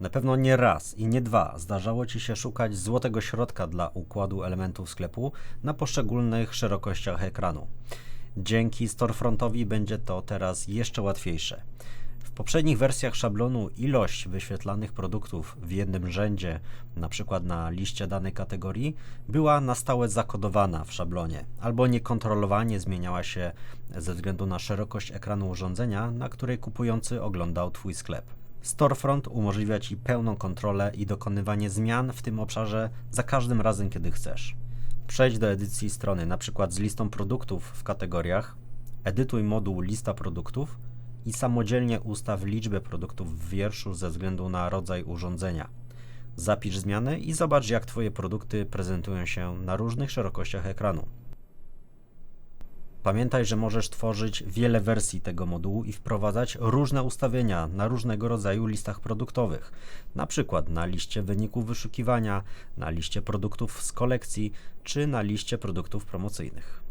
Na pewno nie raz i nie dwa zdarzało Ci się szukać złotego środka dla układu elementów sklepu na poszczególnych szerokościach ekranu. Dzięki Storefrontowi będzie to teraz jeszcze łatwiejsze. W poprzednich wersjach szablonu ilość wyświetlanych produktów w jednym rzędzie, np. na liście danej kategorii, była na stałe zakodowana w szablonie, albo niekontrolowanie zmieniała się ze względu na szerokość ekranu urządzenia, na której kupujący oglądał Twój sklep. Storefront umożliwia Ci pełną kontrolę i dokonywanie zmian w tym obszarze za każdym razem, kiedy chcesz. Przejdź do edycji strony, np. z listą produktów w kategoriach, edytuj moduł lista produktów i samodzielnie ustaw liczbę produktów w wierszu ze względu na rodzaj urządzenia. Zapisz zmiany i zobacz, jak Twoje produkty prezentują się na różnych szerokościach ekranu. Pamiętaj, że możesz tworzyć wiele wersji tego modułu i wprowadzać różne ustawienia na różnego rodzaju listach produktowych, na przykład na liście wyników wyszukiwania, na liście produktów z kolekcji czy na liście produktów promocyjnych.